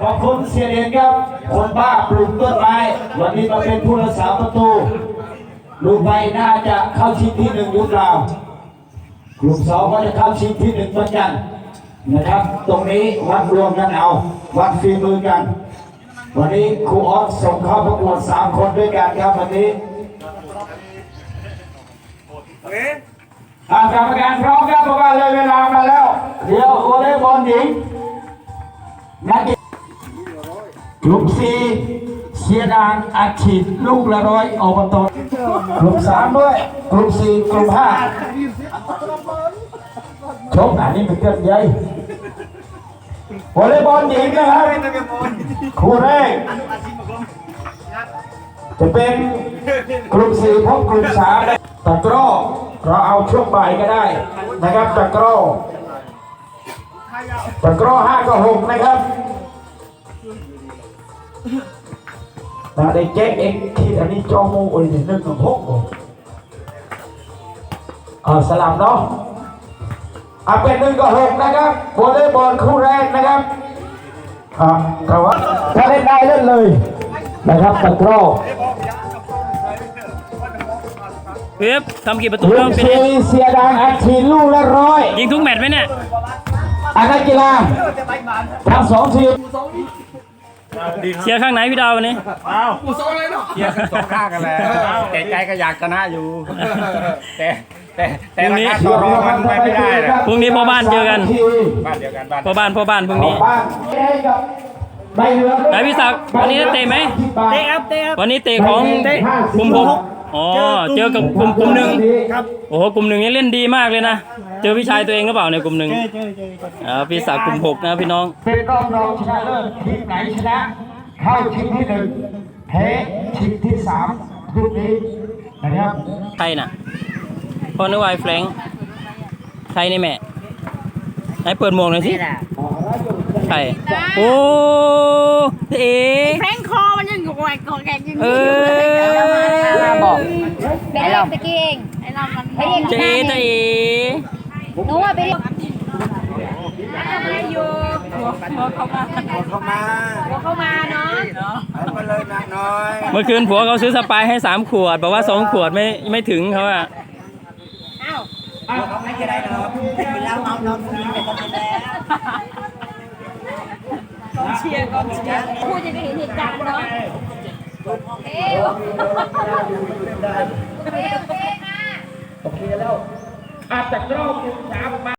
ขอบคุณเสียเดนครับ คนบ้าปลูกต้นไม้ วันนี้มาเป็นผู้รักษาประตู ลูกไปน่าจะเข้าชิงที่หนึ่งหรือเปล่ากลุ่มสองก็จะเข้าชิงที่หนึ่งเหมือนกันนะครับ ตรงนี้วัดรวมกันเอา วัดฝีมือกัน วันนี้ครูออสส่งเข้าประกวดสามคนด้วยกันครับวันนี้อ่ากรรมการพร้อมครับเพราะว่าเลยเวลามาแล้ว เดี๋ยววอเลย์บอลหญิงนักกี กลุ่มสี่เสียดานอัดฉีดลูกละร้อยอบตกลุ่มสามด้วยกลุ่มสี่กลุ่มห้าชกอันนี้เป็นเกินใหญ่วอลเลย์บอลหญิงนะครับคู่แรกจะเป็นกลุ่มสี่พบกลุ่มสามตะกร้อเราเอาช่วงบ่ายก็ได้นะครับตะกร้อตะกร้อห้าก็หกนะครับ มาได้แจ็คเอ็กคิดอันนี้จอมูโอ้ยหนึ่งกับหกบ่เออสลับเนาะอะเป็นหนึ่งกับหกนะครับวอลเลย์บอลคู่แรกนะครับอ่าแต่ว่าถ้าเล่นได้เล่นเลยนะครับตะกร้อเว็บทำกี่ประตูลูแล้วกเป็นซีเสียดังอัดฉีดลูกละร้อยยิงทุกแมตช์ไหมเนี่ยอันนักกีฬาทั้งสองทีม เชียร์ข้างไหนพี่ดาววันนี้เทียร์กันสองข้างกันแล้วแต่ใจก็อยากชนะอยู่ แต่แต่แต่ราคาต่อรองมันไปไม่ได้นะพรุ่งนี้พ่อบ้านเจอกันบ้านเดียวกันบ้านพ่อบ้านพ่อบ้านพรุ่งนี้บ้านให้กับใบเหลืองไหนพี่ศักดิ์วันนี้เตะไหมเตะครับเตะวันนี้เตะของกลุ่มหก อ๋อเจอกับกลุ่มกลุ่มหนึ่งโอ้โหกลุ่มหนึ่งนี่เล่นดีมากเลยนะเจอพี่ชายตัวเองหรือเปล่าในกลุ่มหนึ่งอ่าพี่ศักดิ์กลุ่มหกนะพี่น้องเป็นรอบรองชนะเลิศทีมไหนชนะ เข้าชิงที่หนึ่งแพ้ชิงที่สามรุ่นนี้นะครับใครน่ะพ่อนึกว่าไอ้แฟรงค์ใครนี่แม่ไหนเปิดหมวกหน่อยสิใครโอ้เอ๋แพงคอมันยังแหวกกอแกกยังเออบอก ไปเรียกตะกี้เองไอ้เรามันไปเรียกเจ๊เจ๊เอ๋หนูว่าไปเรียกอยู่หัวหัวเข้ามาเข้ามาหัวเข้ามาเนาะเอามาเลยนะน้อยเมื่อคืนผัวเขาซื้อสปายให้สามขวดบอกว่าสองขวดไม่ไม่ถึงเขาอะไม่จะได้หรอกเป็นแล้วเอาน้องกินไปก็ไม่ได้กองเชียร์กองเชียร์พูดจะได้เห็นเหตุการณ์เนาะ เอ้ยโอเคแล้วอาจจะรอบกลุ่มสามมา